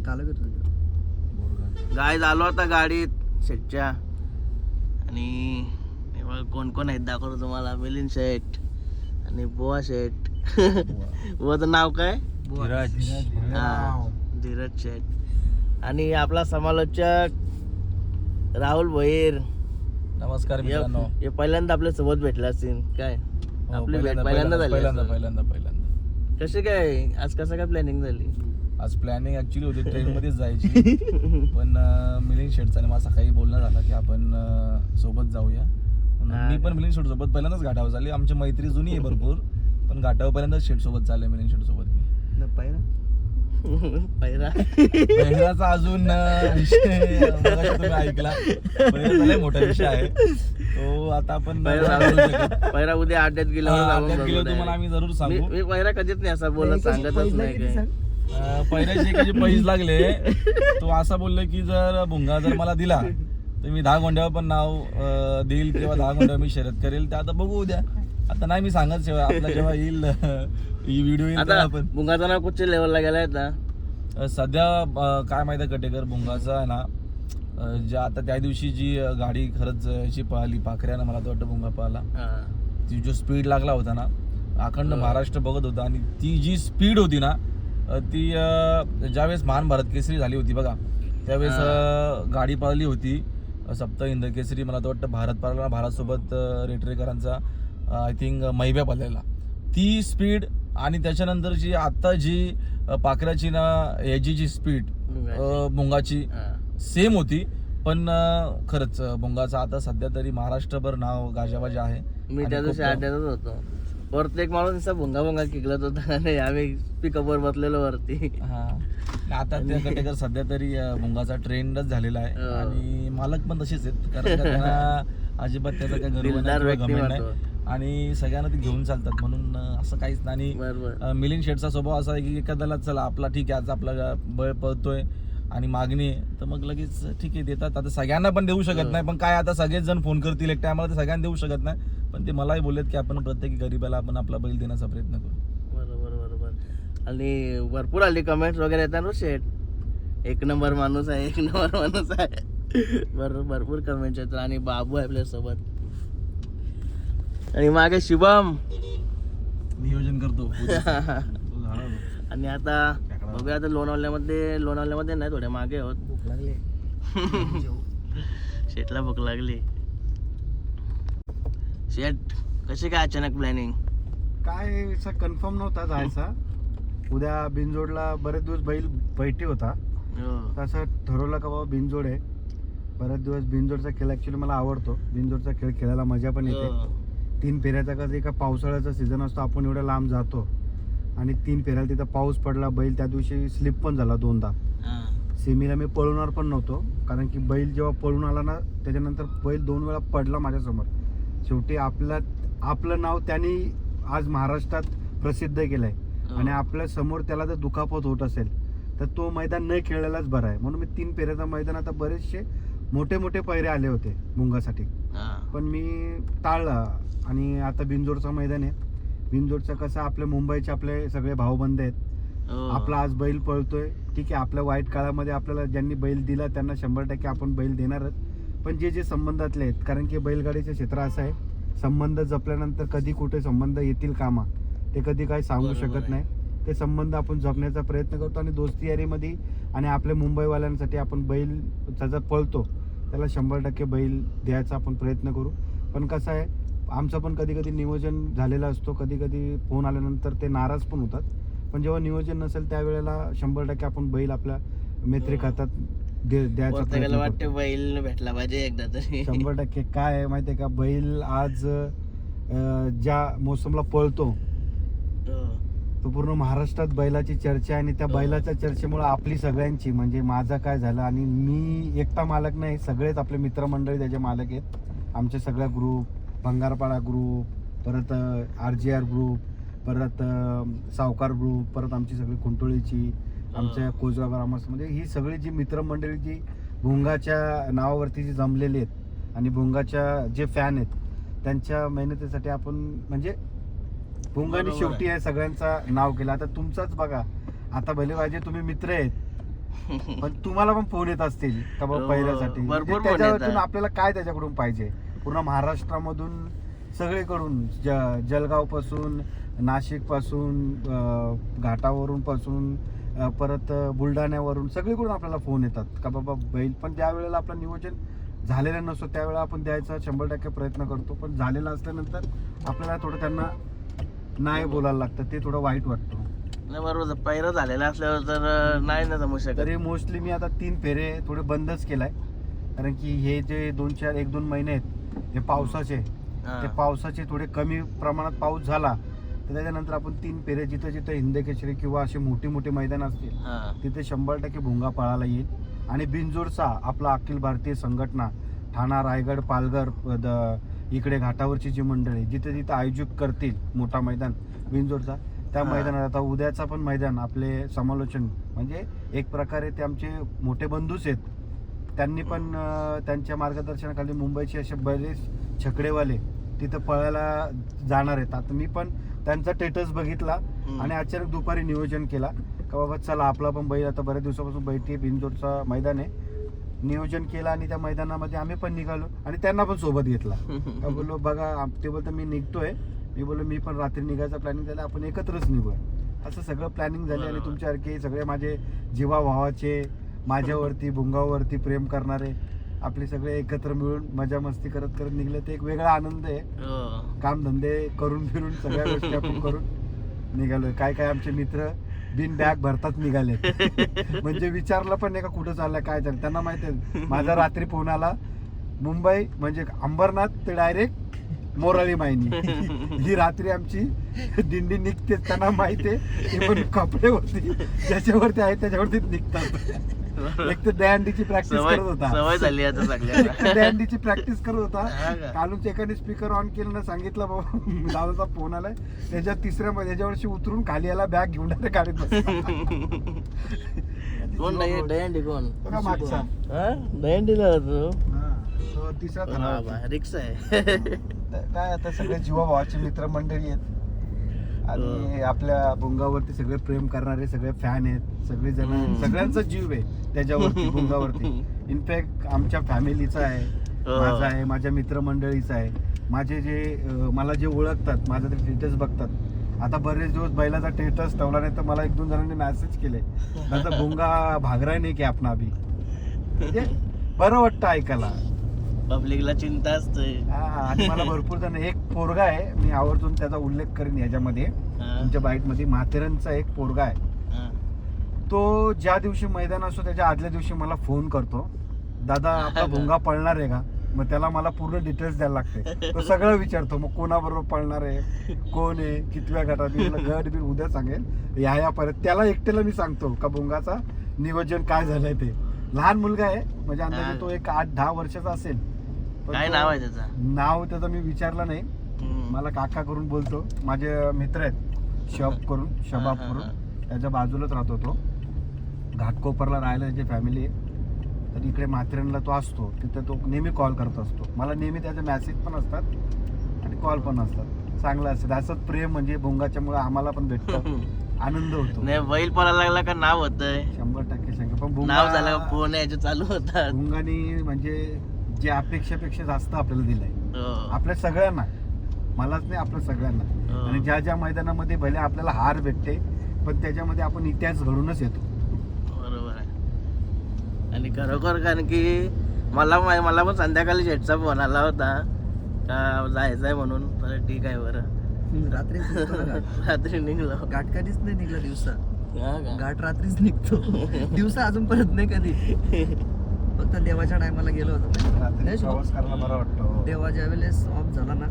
काल घेतो गाय झालो आता गाडीत शेटच्या आणि हे कोण कोण आहेत दाखवतो तुम्हाला. मिलिंद शेठ आणि बुवा शेठ. बुवाचं नाव काय? हा, धीरज शेठ. आणि आपला समालोचक राहुल भोईर. नमस्कार हे पहिल्यांदा आपल्यासोबत भेटला असेल. काय? हो, आपली भेट पहिल्यांदा पहिल्यांदा झाली पहिल्यांदा. पहिल्यांदा पहिल्यांदा. कशी काय? आज कसं काय प्लॅनिंग झाली? आज प्लॅनिंग ऍक्च्युली होती ट्रेन मध्येच जायची. पण मिलिंद शेटचा आणि मला सकाळी बोलणं झालं की आपण सोबत जाऊया. मी पण मिलिंद शेट सोबत पहिल्यांदाच घाटावर झाली आमची मैत्री जुनी आहे भरपूर पण घाटावर पहिल्यांदाच शेट सोबत चालले मिलिंद शेट सोबत मी पहिला पहिल्याचा अजून विषय ऐकला. लय मोठा विषय आहे. तो आता आपण पहिला. पहिला उद्या अड्ड्यात गेलो तुम्हाला. आम्ही जरूर सांगू. मी पहिला कधीच नाही असं बोलत सांगतच नाही पहिल्याची एकाचे पैसे लागले. तो असा बोलला की जर भुंगा जर मला दिला तर मी दहा गोंड्यावर पण नाव देईल किंवा दहा गोंड्यावर मी शर्यत करेल. ते आता बघू उद्या. आता नाही मी सांगत जेव्हा आपला जेव्हा येईल ही व्हिडिओ येईल आता आपण. भुंगाचा नाव कुठच्या लेवलला गेलाय अं, सध्या काय माहिती आहे कटेकर भुंगाचा आहे ना. ज्या आता त्या दिवशी जी गाडी खरंच याची पळाली पाखऱ्यानं मला तर वाटतं भुंगा पळाला. ती जो स्पीड लागला होता ना अखंड. महाराष्ट्र बघत होता आणि ती जी स्पीड होती ना ती ज्यावेळेस महान भारत केसरी झाली होती बघा त्यावेळेस गाडी पळाली होती. सप्त हिंद केसरी मला तर वाटतं भारत पळाला भारतसोबत रेटरेकरांचा आय थिंक मैब्या पळलेला. ती स्पीड आणि त्याच्यानंतरची आता जी पाखराची ना याची जी स्पीड. मुंगाची. सेम होती. पण खरंच भुंगाचं आता सध्या तरी महाराष्ट्रभर नाव गाजाबाजा आहे. मी त्या दिवशी होतो. वरती एक माणूस नुसता भुंगा भुंगा किकलत होता आणि आम्ही पिकअपवर बसलेलो वरती. हा. आता त्या कटेकर सध्या तरी अ, भुंगाचा ट्रेंडच झालेला आहे. हो. आणि मालक पण तसेच आहेत कारण का त्यांना अजिबात त्याचा काही गर्व नाही दिलदार किंवा व्यक्ती घमंड नाही. म्हणतो. आणि सगळ्यांना ते घेऊन चालतात म्हणून अ, असं काहीच नाही. आणि बरोबर. अ, मिलिंद शेठचा स्वभाव असा आहे की एखाद्याला चला आपला ठीक आहे आज आपला बळ पळतोय. आणि मागणी तर मग लगेच ठीक आहे देतात. आता सगळ्यांना पण देऊ शकत. नाही. पण काय आता सगळेच जण फोन करतील एक टायमाला ते सगळ्यांना देऊ शकत नाही. पण ते मलाही बोललेत की आपण प्रत्येक गरीबाला आपण आपला बैल देण्याचा प्रयत्न करू. बरोबर बरोबर. आणि भरपूर आली कमेंट्स वगैरे येतात ना शेट एक नंबर माणूस आहे एक नंबर माणूस आहे. बरोबर भरपूर कमेंट्स येतात. आणि बाबू आहे आपल्यासोबत आणि मागे शुभम. नियोजन करतो. आणि आता बघूया आता लोणावल्यामध्ये लोणावल्यामध्ये नाही थोड्या मागे आहोत. भूक लागली. शेटला भूक लागली. शेट कशी काय अचानक प्लॅनिंग काय कन्फर्म नव्हता जायचा. उद्या बिनजोडला बरेच दिवस बैल बैठी होता. तसं ठरवलं का बाबा बिनजोड आहे. बरेच दिवस बिनजोडचा खेळ ॲक्च्युली मला आवडतो. बिनजोडचा खेळ खेळायला मजा पण येते. तीन फेऱ्याचा कसं एका पावसाळ्याचा सीझन असतो आपण एवढ्या लांब जातो. आणि तीन फेऱ्याला तिथं पाऊस पडला बैल त्या दिवशी स्लिप पण झाला दोनदा. सेमीला मी पळवणार पण नव्हतो कारण की बैल जेव्हा पळून आला ना त्याच्यानंतर बैल दोन वेळा पडला माझ्यासमोर. शेवटी आपला आपलं नाव त्यांनी आज महाराष्ट्रात प्रसिद्ध केलंय. आणि आपल्यासमोर त्याला जर दुखापत होत असेल तर तो मैदान न खेळलेलाच बरा आहे. म्हणून मी तीन पेऱ्याचा मैदान आता बरेचसे मोठे मोठे पैरे आले होते मुंगासाठी. पण मी टाळला आणि आता बिनजोडचं मैदान आहे. बिनजोडचं कसं आपल्या मुंबईचे आपले सगळे भाऊबंद आहेत. आपला आज बैल पळतोय. ठीक आहे आपल्या वाईट काळामध्ये आपल्याला ज्यांनी बैल दिला त्यांना शंभर टक्के आपण बैल देणारच. पण जे जे संबंधातले आहेत कारण की बैलगाडीचं क्षेत्र असं आहे संबंध जपल्यानंतर कधी कुठे संबंध येतील कामा ते कधी काही सांगू शकत. नाही. ते संबंध आपण जपण्याचा प्रयत्न करतो आणि दोस्ती यारीमध्ये आणि आपल्या मुंबईवाल्यांसाठी आपण बैल त्याचा पळतो त्याला शंभर टक्के बैल द्यायचा आपण प्रयत्न करू. पण कसं आहे आमचं पण कधी कधी नियोजन झालेलं असतो कधी कधी फोन आल्यानंतर ते नाराज पण होतात पण जेव्हा नियोजन नसेल त्यावेळेला शंभर टक्के आपण बैल आपल्या मैत्री प्रयत्न वाटते. बैल भेटला पाहिजे एकदा तरी शंभर टक्के काय आहे माहितीये का बैल आज ज्या मोसमला पळतो हो. तो पूर्ण महाराष्ट्रात बैलाची चर्चा आहे आणि त्या हो. बैलाच्या चर्चेमुळे आपली सगळ्यांची म्हणजे माझा काय झालं आणि मी एकटा मालक नाही सगळेच आपले मित्रमंडळी त्याचे मालक आहेत आमचे सगळ्या ग्रुप भंगारपाडा ग्रुप परत आर जी आर ग्रुप परत सावकार ग्रुप परत आमची सगळी कुंटोळीची आमच्या कोजरा ग्रामस्थ. म्हणजे ही सगळी जी मित्रमंडळी जी भुंगाच्या नावावरती जी जमलेली आहेत आणि भुंगाच्या जे फॅन आहेत त्यांच्या मेहनतीसाठी आपण म्हणजे भुंगाने शेवटी आहे. सगळ्यांचा नाव केलं. आता तुमचाच बघा. आता भले पाहिजे तुम्ही मित्र आहेत पण तुम्हाला पण फोन येत असतील का बाबा हो, पहिल्यासाठी? म्हणजे. आपल्याला काय त्याच्याकडून पाहिजे? पूर्ण महाराष्ट्रामधून सगळीकडून ज जळगावपासून नाशिकपासून घाटावरून पासून परत बुलढाण्यावरून सगळीकडून आपल्याला फोन येतात. का बाबा बैल पण ज्या वेळेला आपलं नियोजन झालेलं नसतो. त्यावेळेला आपण द्यायचा शंभर टक्के प्रयत्न करतो. पण झालेलं असल्यानंतर आपल्याला थोडं त्यांना नाही बोलायला लागतं. ते थोडं वाईट वाटतं. नाही बरोबर. पहिलं झालेलं असल्यावर तर नाही ना जमू शकत. तरी मोस्टली मी आता तीन फेरे थोडे बंदच केलाय. कारण की हे जे दोन चार एक दोन महिने आहेत हे पावसाचे हा. ते पावसाचे थोडे कमी प्रमाणात पाऊस झाला तर त्याच्यानंतर आपण तीन फेरे जिथं जिथं हिंदकेसरी किंवा असे मोठी मोठी मैदान असतील हा. तिथे शंभर टक्के भुंगा पळायला येईल आणि बिंजोरचा आपला अखिल भारतीय संघटना ठाणा रायगड पालघर द- इकडे घाटावरची जी मंडळी जिथे जिथे आयोजित करतील मोठा मैदान बिंजोरचा त्या हा. मैदानात आता उद्याचा पण मैदान आपले समालोचन म्हणजे एक प्रकारे ते आमचे मोठे बंधूच आहेत त्यांनी पण त्यांच्या मार्गदर्शनाखाली मुंबईचे असे बरेच छकडेवाले तिथं पळायला जाणार आहेत. आता मी पण त्यांचा स्टेटस बघितला. आणि अचानक दुपारी नियोजन केला. का बाबा चला आपला पण बैल आता बऱ्याच दिवसापासून बैठी बिंजोडचा मैदान आहे. नियोजन केलं आणि त्या मैदानामध्ये आम्ही पण निघालो आणि त्यांना पण सोबत घेतला. का बोललो बघा आम- ते बोलतो मी निघतोय. मी बोललो मी पण रात्री निघायचं प्लॅनिंग झालं आपण एकत्रच निघूया. असं सगळं प्लॅनिंग झाले आणि. तुमच्यासारखे सगळे माझे जीवा भावाचे माझ्यावरती भुंगावरती प्रेम करणारे आपले सगळे एकत्र मिळून मजा मस्ती करत करत निघले ते एक वेगळा आनंद आहे. हो. काम धंदे करून फिरून सगळ्या गोष्टी आपण करून निघालोय. काय काय आमचे मित्र बिन बॅग भरतात निघाले म्हणजे विचारलं पण नाही का कुठं चाललंय काय चाललं त्यांना माहिती आहे. माझा रात्री फोन आला मुंबई म्हणजे अंबरनाथ ते डायरेक्ट मोराळी मायनी. ही रात्री आमची दिंडी निघते त्यांना माहिती आहे. की पण कपडेवरती ज्याच्यावरती आहे त्याच्यावरतीच निघतात. एक तर दयांडीची प्रॅक्टिस सवय करत होता. सवय झाली आता सगळ्यांना. दँडीची प्रॅक्टिस करत हा होता का? कालूच एकाने स्पीकर ऑन केलं ना सांगितलं बाबा दादाचा फोन आलाय. त्याच्या तिसऱ्या त्याच्यावरशी उतरून खाली याला बॅग घेऊन direct गाडीत बसला. कोण नाही दहीहंडी कोण? तो का मागचा? हा? होतो हा, तो. बाबा, रिक्षा आहे. काय आता सगळे जीवाभावाचे मित्र मंडळी आहेत. आणि आपल्या भुंगावरती सगळे प्रेम करणारे सगळे फॅन आहेत. सगळे जण. सगळ्यांचा जीव आहे त्याच्यावरती भुंगावरती. इनफॅक्ट आमच्या फॅमिलीचा आहे. माझा आहे माझ्या मित्रमंडळीचा आहे. माझे जे मला जे ओळखतात माझा ते स्टेटस बघतात. आता बरेच दिवस बैलाचा स्टेटस ठेवला नाही तर मला एक दोन जणांनी मेसेज केले. आता भुंगा भागराय नाही की आपण अभि म्हणजे बरं वाटतं ऐकायला. पब्लिकला चिंता असते. हा, आणि मला भरपूर जण एक पोरगा आहे मी आवर्जून त्याचा उल्लेख करेन याच्यामध्ये. तुमच्या बाईटमध्ये माथेरनचा एक पोरगा आहे. तो ज्या दिवशी मैदान असतो त्याच्या आदल्या दिवशी मला फोन करतो. दादा आपला भोंगा पळणार आहे का? मग त्याला मला पूर्ण डिटेल्स द्यायला लागते. तो सगळं विचारतो मग कोणाबरोबर पळणार आहे? कोण आहे? कितव्या गटात? मी तुला गट बीट उद्या सांगेल या या परत. त्याला एकट्याला मी सांगतो का भोंगाचा नियोजन काय झालंय ते? लहान मुलगा आहे म्हणजे अंदाजे तो एक आठ दहा वर्षाचा असेल. काय नाव आहे त्याचं? नाव त्याचं मी विचारलं नाही. मला काका करून बोलतो. माझे मित्र आहेत शब करून शबाब करून. त्याच्या बाजूलाच राहतो तो. घाटकोपरला राहायला त्याची फॅमिली आहे. तर इकडे माथेरानला तो असतो. तिथं तो नेहमी कॉल करत असतो. मला नेहमी त्याचे मेसेज पण असतात आणि कॉल पण असतात. चांगलं असतं. असंच प्रेम म्हणजे भोंगाच्यामुळे आम्हाला पण भेटतं. आनंद होतो. नाही बैल पळायला लागला का नाव होतंय? शंभर टक्के शंका पण नाव झालं भोंगा फोन याचे चालू होतात. भोंगानी म्हणजे जे अपेक्षेपेक्षा जास्त आपल्याला दिलंय. आपल्या सगळ्यांना. मलाच नाही आपल्या सगळ्यांना. आणि ज्या ज्या मैदानामध्ये भले आपल्याला हार भेटते पण त्याच्यामध्ये आपण इतिहास घडूनच येतो. बरोबर आहे. आणि खरोखर कारण की मला मला पण संध्याकाळी शेटचा फोन आला होता. का जायचंय म्हणून तर ठीक आहे बरं. रात्री रात्री निघलो. घाट कधीच नाही निघला दिवसा. का? घाट रात्रीच निघतो. दिवसा अजून परत नाही कधी. फक्त देवाच्या टायमाला गेलो होतो. नाही प्रवास करायला बरा वाटतो. देवा ज्या वेळेस ऑफ झाला ना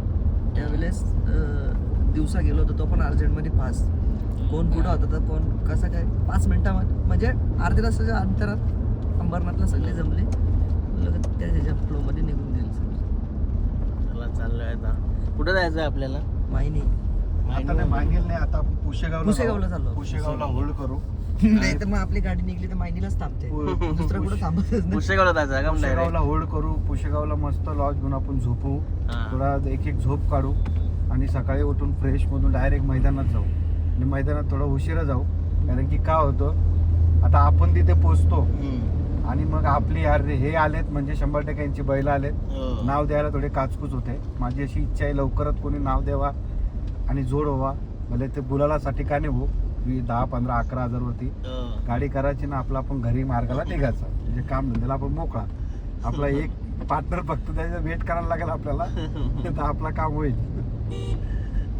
त्यावेळेस दिवसा गेलो होतो तो पण अर्जंटमध्ये पास. कोण पुढं होता तर कोण कसं काय पाच मिनिटामध्ये. म्हणजे अर्ध्या तासाच्या अंतरात अंबरनाथला सगळे जमले. लगेच त्या ह्याच्या फ्लोमध्ये निघून गेले सगळे. चला चाललोय आता. कुठं जायचं आपल्याला? माहिनी आता नाही मागेल नाही आता आपण पुशेगावला पुशेगावला. चाललो. पुशेगावला होल्ड करू. नाही तर मग आपली गाडी निघली तर माहिनीलाच थांबते. दुसरं कुठं थांबतच नाही. पुस्तकाला जायचं का पुशेगावला डायरेक्ट होल्ड करू पुशेगावला मस्त लॉज घेऊन आपण झोपू. थोडा एक एक झोप काढू आणि सकाळी उठून फ्रेश मधून डायरेक्ट मैदानात जाऊ. आणि मैदानात थोडा उशिरा जाऊ. कारण की काय होतं आता आपण तिथे पोचतो. हम्म. आणि मग आपली अरे हे आलेत म्हणजे शंभर टक्के यांची बैल आलेत. हो. नाव द्यायला थोडे काचकूच होते. माझी अशी इच्छा आहे लवकरात कोणी नाव द्यावा आणि जोड व्हावा. भले ते बुलालासाठी का नाही हो वी दहा पंधरा अकरा हजार वरती. गाडी करायची ना आपला आपण घरी मार्गाला निघायचा. म्हणजे काम धंद्याला आपण मोकळा. आपला एक पार्टनर फक्त त्याचा वेट करायला लागेल आपल्याला. तर आपला काम होईल.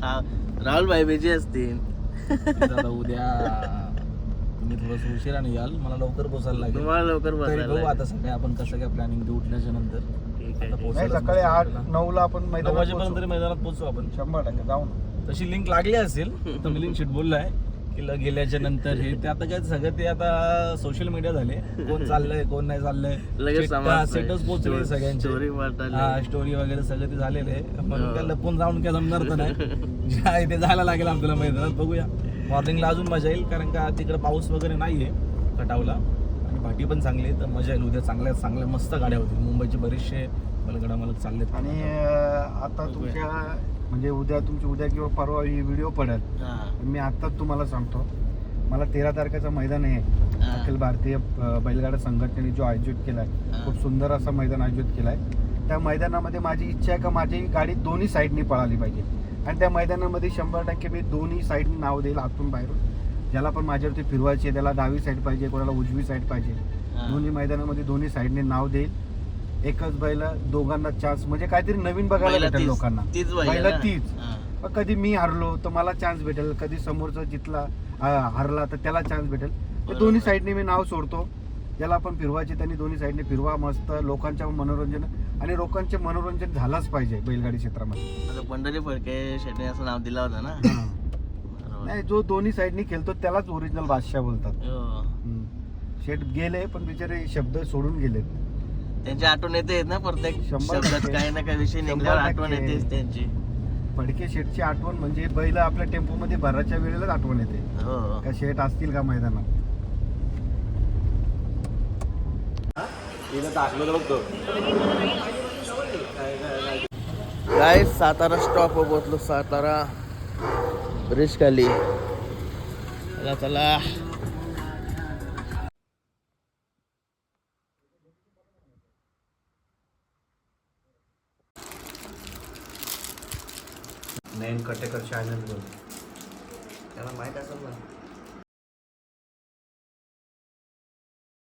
हा, राहुल भाई बिझी असतील. उद्या तुम्ही थोडस उशिराने याल मला लवकर पोचायला लागेल. तुम्हाला लवकर तरी बसायला बघू आता सगळे आपण कसं काय प्लॅनिंग देऊ उठल्याच्या नंतर. सकाळी आठ. नऊ ला आपण मैदानात पोहोचू. मैदानात पोहोचू आपण. शंभर टक्के जाऊ ना. तशी लिंक लागली असेल तर मिलिंग शेट बोललाय. की ल- गेल्याच्यानंतर हे. ते आता काय सगळं ते आता सोशल मीडिया झाले. कोण चाललंय कोण नाही चाललंय. लगेच समजतंय. सेटच पोहोचले Story- सगळ्यांचे. वाटायला. हा स्टोरी वगैरे सगळं ते झालेलं. आहे म्हणून हो. काय लपून जाऊन काय जमणार तर नाही. जे आहे ते जायला लागेल आपल्याला मैदानात. बघूया. मॉर्निंगला अजून मजा येईल कारण का तिकडे पाऊस वगैरे नाहीये खटावला आणि भाटी पण चांगली आहे तर मजा येईल. उद्या चांगल्या चांगल्या मस्त गाड्या होतील. मुंबईचे बरेचसे बलगडा मला चाललेत. आणि अं, आता तुमच्या म्हणजे उद्या तुमची उद्या किंवा परवा ही व्हिडिओ पडेल. मी आत्ताच तुम्हाला सांगतो. मला तेरा तारखेचं मैदान आहे. अखिल भारतीय बैलगाडा संघटनेने जो आयोजित केलाय. खूप सुंदर असं मैदान आयोजित केलाय. त्या मैदानामध्ये माझी इच्छा आहे का माझी गाडी दोन्ही साईडनी पळाली पाहिजे. आणि त्या मैदानामध्ये शंभर टक्के मी दोन्ही साईडनी नाव देईल आतून बाहेरून. ज्याला पण माझ्यावरती फिरवायची आहे त्याला डावी साईड पाहिजे कोणाला उजवी साईड पाहिजे. दोन्ही मैदानामध्ये दोन्ही साईडने नाव देईल. एकच बैल दोघांना चान्स म्हणजे काहीतरी नवीन बघायला भेटेल तीच- लोकांना तीच ना? तीच हा. मग कधी मी हारलो तर मला चान्स भेटेल कधी समोरचा जितला हारला तर त्याला चान्स भेटेल ते बरोबर. दोन्ही साईडने मी नाव सोडतो ज्याला आपण फिरवायचे त्यांनी दोन्ही साईडने फिरवा मस्त लोकांच्या मनोरंजन आणि लोकांचे मनोरंजन झालाच पाहिजे बैलगाडी क्षेत्रामध्ये आता पंढरी फडके शेट्टी असं नाव दिलं होतं ना बरोबर. नाही जो दोन्ही साईडने खेळतो त्यालाच ओरिजिनल बादशाह बोलतात हो. हम्म. शेट गेले पण बिचारे शब्द सोडून गेलेत त्यांची आठवण येते ना प्रत्येक शंभर शब्दात टक्के. काही ना काही विषय शंभर निघल्यावर आठवण टक्के. येतेच त्यांची. फडके शेटची आठवण म्हणजे बैल आपल्या टेम्पोमध्ये भराच्या वेळेलाच आठवण येते. हो. का शेट असतील का मैदानात? काय सातारा स्टॉप पोहोचलो सातारा ब्रिज खाली. चला चला. नयन कटेकर चॅनल त्याला माहीत असेल ना.